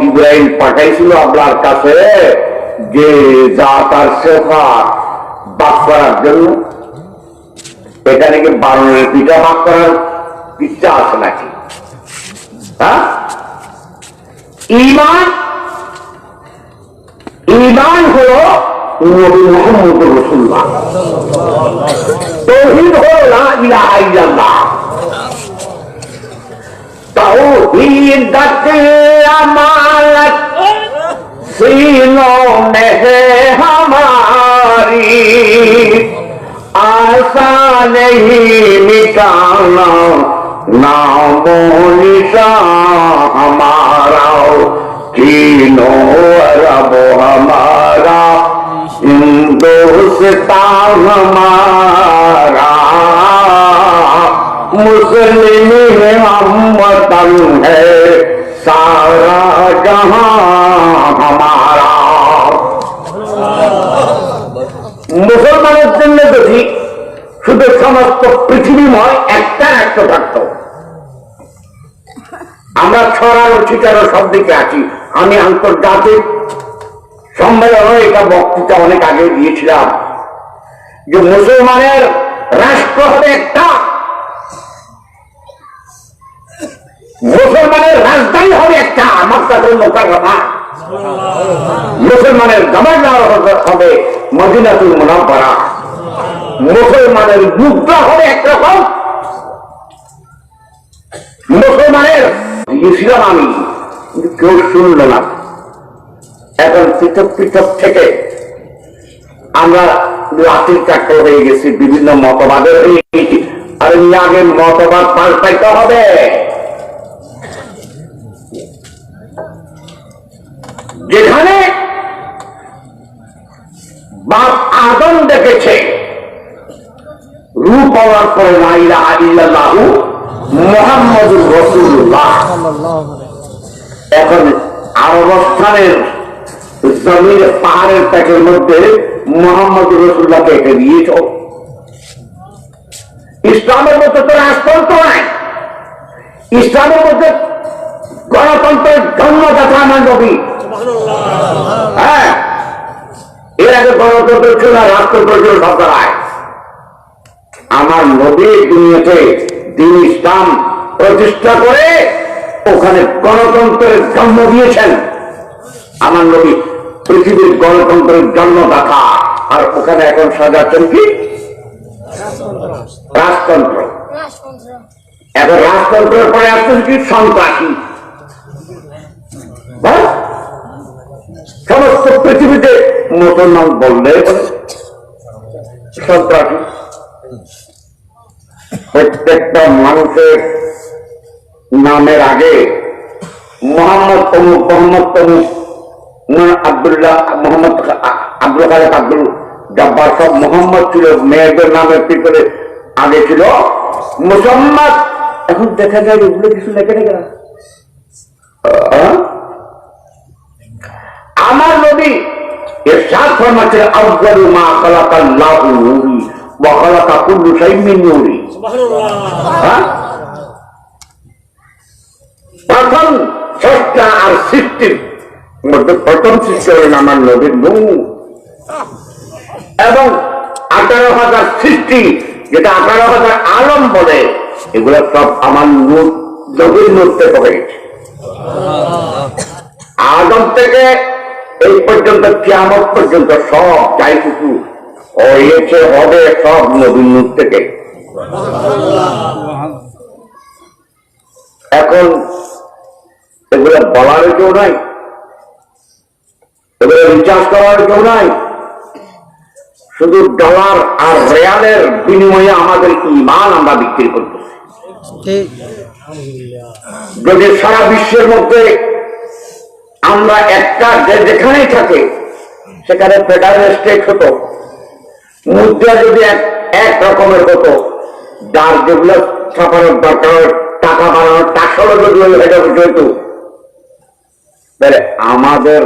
ইব্রাহিম পাঠাইছিল আপনার কাছে যে যা তার সেফা বাক করার জন্য এটা নাকি বারণের পিঠা বাক করার ইচ্ছা আছে নাকি? হ্যাঁ? ইমান ইমান হলো নবী মোহাম্মদ রসুল্লাহ তৌহিদ হলো না ইলাহা ইল্লাল্লাহ। तौहीद की अमानत सीनों में है हमारी आसान नहीं मिटाना नामो निशान हमारा तीनों अरब हमारा हिंदुस्तान हमारा मुस्लिम हमवतन है सारा जहां हमारा মুসলমানের জন্য যদি শুধু সমস্ত পৃথিবীময় একটা রাষ্ট্র থাকত আমরা ছড়ানো ছিটানো সব দিকে আছি আমি আন্তর্জাতিক সম্মেলনে এটা বক্তৃতা অনেক আগে দিয়েছিলাম যে মুসলমানের রাষ্ট্র হবে একটা মুসলমানের রাজধানী হবে একটা, আমার কাছে মুসলমানের গভর্নর হবে মদিনাতুল মুনাফারা মুসলমানের মুদ্রা হবে একরকম মুসলমানের দিয়েছিলাম আমি কেউ শুনল না। এখন পৃথক পৃথক থেকে আমরা লাঠির চাকর হয়ে গেছি, বিভিন্ন মতবাদের হয়ে গেছি। আর আগে মতবাদ পাল্টাইতে হবে। যেখানে বাপ আদম দেখেছে, রূপ হওয়ার পরে নাইলা আলিল্লাহু মোহাম্মদ রসুল্লাহ এখন আরবস্থানের জমির পাহাড়ের প্যাকের মধ্যে মোহাম্মদ রসুল্লাহকে একে দিয়েছ। ইসলামের মধ্যে তো রাজতন্ত্র নাই। ইসলামের মধ্যে গণতন্ত্রের জন্মদাতা আমার নবী হ্যাঁ। এর আগে গণতন্ত্র ছিল না, রাষ্ট্রতন্ত্র ছিল সরকার আমার নবী দুনিয়াতে দিন ইসলাম প্রতিষ্ঠা করে ওখানে গণতন্ত্রের জন্ম দিয়েছেন। আমার নবী পৃথিবীর গণতন্ত্রের জন্মদাতা। আর ওখানে এখন সাজাচ্ছেন কি? রাজতন্ত্র। এখন রাজতন্ত্রের পরে আসছেন কি? সন্ত্রাসী। সমস্ত পৃথিবীতে মুসলমান বললে প্রত্যেকটা মানুষের নামের আগে মোহাম্মদ তমুক মোহাম্মদ তমুক আবদুল্লাহ, মোহাম্মদ আব্দুল খালেক, আব্দুল জব্বার সব মোহাম্মদ ছিল, মেয়েদের নামের পিছনে আগে ছিল? মুসম্মদ। এখন দেখা যায় এগুলো কিছু লেখে না। আহ? আমার নবী আফজালু মা খালাকাল্লাহু নূরি ওয়া খালাকা কুল্লু শাইইন মিন নূরি। হ্যাঁ? প্রথম আর সৃষ্টির মধ্যে প্রথম সৃষ্টি হলেন আমার নবীর নূর। এবং আঠারো হাজার সৃষ্টি যেটা আঠারো হাজার আলম বলে এগুলো সব আমার নূর নবীর নূর থেকে হয়েছে আদম থেকে এই পর্যন্ত কিয়ামত পর্যন্ত সব যাই কিছু হয়েছে হবে সব নবীন নূর থেকে। এখন এগুলো বলার কেউ নাই এগুলো রিচার্জ করার কেউ নাই। শুধু ডলার আর রেয়ালের বিনিময়ে আমাদের ইমান আমরা বিক্রি করতেছি। যদি সারা বিশ্বের মধ্যে আমরা একটা যেখানেই থাকে, সেখানে ফেডারেল স্টেট হতো। মুদ্রা যদি এক রকমের হতো, যার যেগুলো ছাপানোর দরকার, টাকা বানানোর টাকাও যদি ওই অফিস হইতো তাহলে আমাদের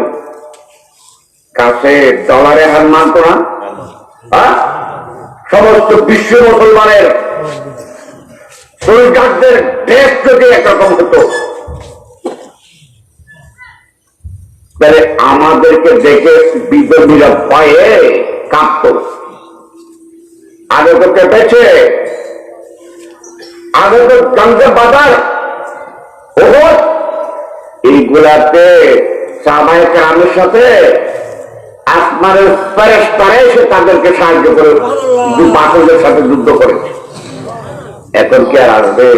কাছে ডলারে হার মানতো না। হ্যাঁ? সমস্ত বিশ্ব মুসলমানের সোলজারদের ড্রেস যদি একরকম হতো তাহলে আমাদেরকে দেখে বিদ্রোহীরা ভয়ে কাঁপত। আগে তো কেটেছে আগে তো জঙ্গে বাজার। এইগুলাতে সামায় গ্রামের সাথে আসমানের প্যারেস তারা এসে তাদেরকে সাহায্য করে বাসদের সাথে যুদ্ধ করেছে এখন কি আর আসবে?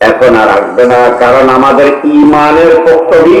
এখন আর আসবে না কারণ আমাদের ইমানের পক্ষবী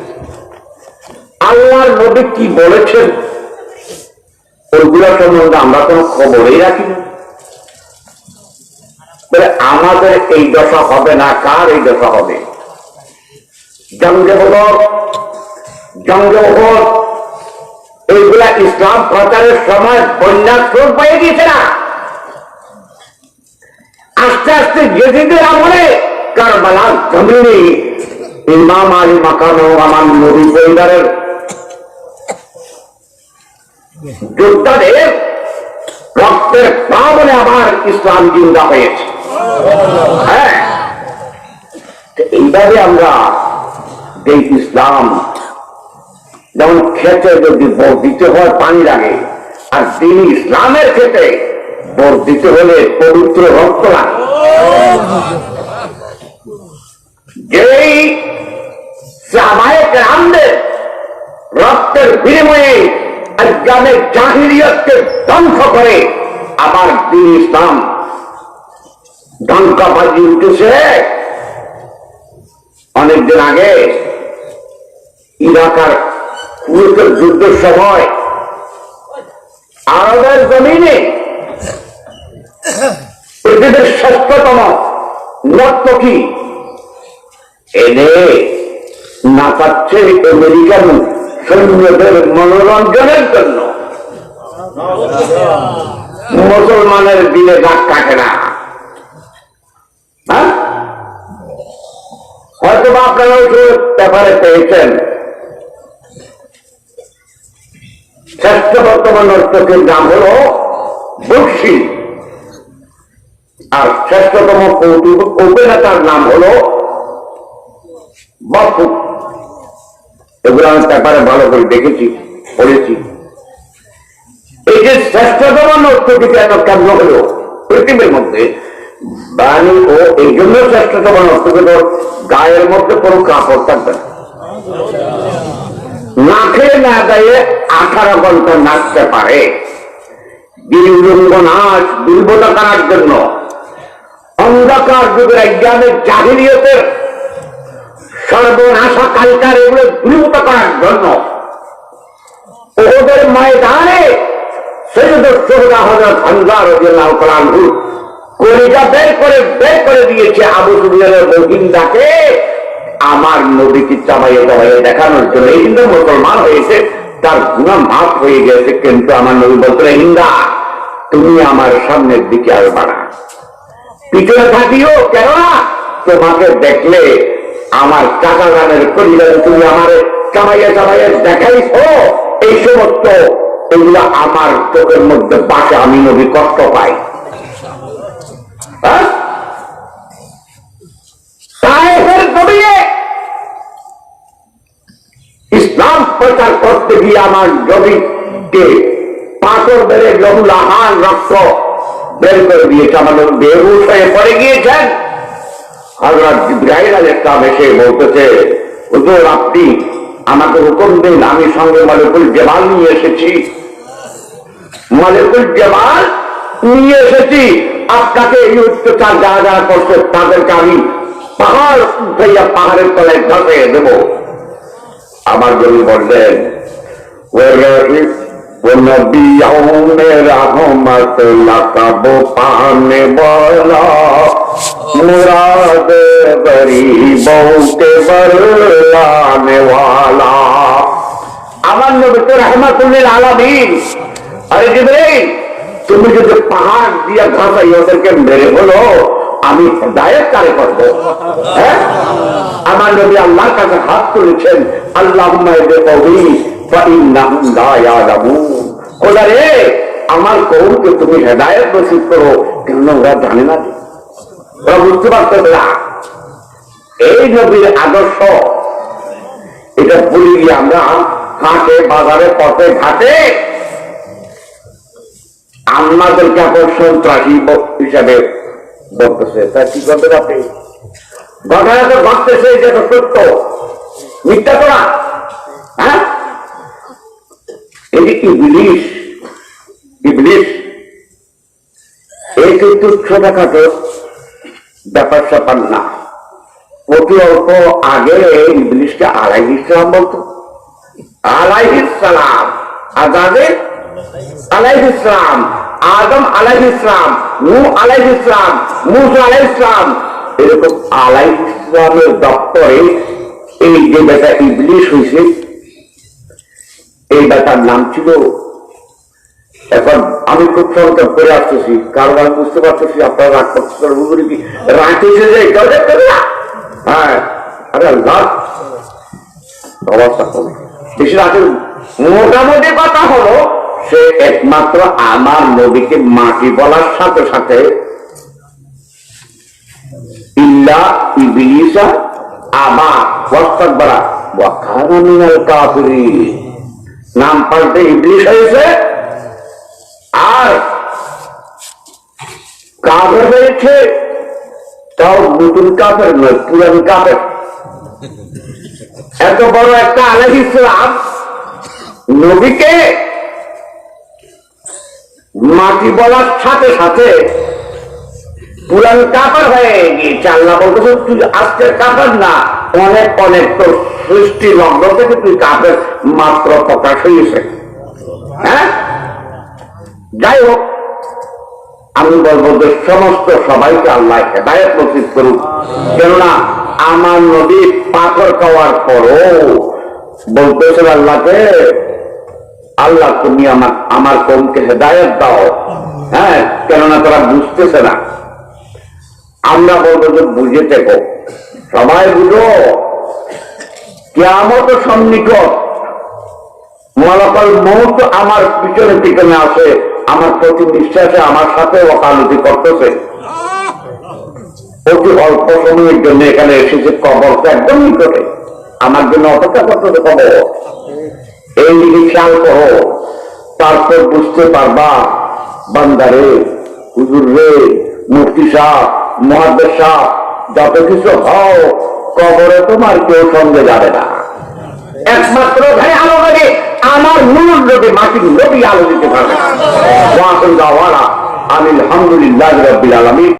আল্লাহর নবী কি বলেছেন? ওইগুলো সম্বন্ধে আমরা কোনো খবরই রাখি না আমাদের এই দশা হবে না, কার এই দশা হবে? জঙ্গে বহর জঙ্গে বহর এইগুলা ইসলাম প্রচারের সময় বন্যা স্রোত পাইয়ে দিয়েছে না? আস্তে আস্তে জেদিদের আমলে কারবালার জমিনে ইমাম আলী আমার নবী পরিবারের যোদ্ধাদের রক্তের পাবনে আবার ইসলাম জিন্দা হয়েছে। হ্যাঁ? এইভাবে আমরা যে ইসলাম, যেমন খেতে যদি বোর দিতে হয় পানি লাগে আর তিনি ইসলামের ক্ষেত্রে বোর দিতে হলে পবিত্র রক্ত লাগে। যেই রক্তের বিনিময়ে আজ্ঞানের জাহিরিয়তকে ধ্বংস করে আবার দিন ইসলাম ধ্বংস বাজি উঠেছে অনেকদিন আগে ইরাকার কুয়েতের যুদ্ধের সময় আরবের জমিনে পৃথিবীর শ্রেষ্ঠতম নর্তকী এনে নাচাচ্ছে আমেরিকান সৈন্যদের মনোরঞ্জনের জন্য। মুসলমানের দিনে দাগ কাটে না। হ্যাঁ? হয়তো বা আপনারা ওই ব্যাপারে পেয়েছেন। শ্রেষ্ঠ বর্তমান নর্তকের নাম হল বক্সি। আর শ্রেষ্ঠতম কৌতুক অভিনেতার নাম হল বাপু এগুলো আমি ব্যাপারে ভালো করে দেখেছি, পড়েছি। এই যে শ্রেষ্ঠতম নর্তকী কেন কেমন হলো পৃথিবীর মধ্যে। বাণী ও এই জন্য শ্রেষ্ঠতম তো গায়ের মধ্যে কোনো কাপড় থাকবে না। খেয়ে না গায়ে আঠারো ঘণ্টা নাচতে পারে। বিলুঙ্গ নাচ, দুর্বলতা করার জন্য? অন্ধকার যুগের জ্ঞানের জাহিরিয়তের সর্বনাশা কালচার এগুলো দূরীভূত করার জন্য। ওদের ময়দানে মুসলমান হয়েছে, তার হয়ে গেছে, কিন্তু আমার হিন্দা তুমি আমার সামনের দিকে আসবা না। পিছনে থাকিও কেননা তোমাকে দেখলে আমার কাকা গানের করিলেন তুমি আমার চাবাইয়া চাবাইয়া দেখাইছো, এই সমস্ত এগুলো আমার চোখের মধ্যে বাসে আমি নবী কষ্ট পাই হ্যাঁ? ইসলাম প্রচার করতে গিয়ে আমার জমিকে পাথর বেড়ে লহুলাহান রক্ত বের করে দিয়েছে আমাদের বেহুশ হয়ে পড়ে গিয়েছেন হজরত আপনি আমাকে হুকুম দিন, আমি সঙ্গে মালিকুল জেমাল নিয়ে এসেছি। মালিকুল জেমাল নিয়ে এসেছি। আপনাকে এই অত্যাচার যা যা করছে, তাদেরকে আমি পাহাড় পাহাড়ের তলায় ধসে দেব। আমার বললেন নবী রহমত পানে বলা আরে জিবরাইল তুমি যদি পাহাড় দিয়া ঘাসাই ওদেরকে মেরে বলো, আমি হেদায়ত কারে করব? হ্যাঁ? আমার নবী আল্লাহর কাছে হাত তুলেছেন আল্লাহ আমার কৌমকে তুমি হেদায়ত নসিব করো, কেননা ওরা জানে না ওরা বুঝতে পারতেছে না। এই নবীর আদর্শ, এটা ভুলে গিয়ে আমরা হাটে, বাজারে, পথে, ঘাটে আমাদেরকে এখন সন্ত্রাসী হিসাবে বলতেছে। তা কি পারবে ঘটনা তো ঘটতেছে, এটা সত্য। মিথ্যা করা হ্যাঁ? এটি ইবলিশ ইবলিশ এই কিন্তু ছোটখাটো ব্যাপার স্যাপার না। অতি অল্প আগে ইবলিশকে আলাই ইসলাম বলতো। আলাই ইসলাম, আজাদে আলাই ইসলাম, আদম আলাই ইসলাম নু আলাই ইসলাম, মুসা আলাই ইসলাম। এরকম আলাই ইসলামের দপ্তরে এই যে বেটা ইবলিশ হয়েছে এই বেটার নাম ছিল। এখন আমি খুব সংকট করে আসতেছি কারণ আমি বুঝতে পারতেছি, আপনারা রাগ করতেছেন বুঝলি কি রাখতেছে যে হ্যাঁ আরে অবস্থা কমে। বেশি রাতে মোটামুটি কথা হলো, সে একমাত্র আমার নবীকে মাটি বলার সাথে সাথে ইল্লা ইবলিসা কাফিরিন। নাম পাল্টে ইবলিশ হয়েছে। আর কাফের হয়েছে, তাও নতুন কাফের নয়, পুরান কাফের। এত বড় একটা আলহ ইসলাম নবীকে মাটি বলার সাথে সাথে পুরান কাপড় হয়ে গিয়েছে। আল্লাহ বলতেছে, তুই আজকের কাপড় না অনেক অনেক তোর সৃষ্টি লগ্ন থেকে তুই কাপের মাত্র প্রকাশ হয়েছে হ্যাঁ? যাই হোক, আমি বলব যে সমস্ত সবাইকে আল্লাহ হেদায়ত নসিব করুক। কেননা আমার নদী পাথর খাওয়ার পরও বলতেছিল আল্লাহকে, আল্লাহ, তুমি আমার আমার কমকে হেদায়ত দাও। হ্যাঁ কেননা তারা বুঝতেছে না। আমরা বলব যে বুঝে থেকো। সবাই বুঝো? কেমত সন্নিকট, মলাকল মৌত আমার পিছনে পিছনে আছে, আমার প্রতি নিঃশ্বাসে আমার সাথে ওকালতি করতেছে। অতি অল্প সময়ের জন্য এখানে এসেছে, কবর একদম নিকটে আমার জন্য অপেক্ষা করতেছে কবর। এই দিকে খেয়াল তারপর বুঝতে পারবা, বান্দারে, হুজুর রে, মুফতি সাহ, মহাদ্দেশ সাহ যত কিছু হও কবরে তোমার কেউ সঙ্গে যাবে না। একমাত্র ভাই আলো করে আমার নূর যদি মাটির নদী আলো দিতে পারবে না দাওয়ানা আলহামদুলিল্লাহ রবিল আলামিন।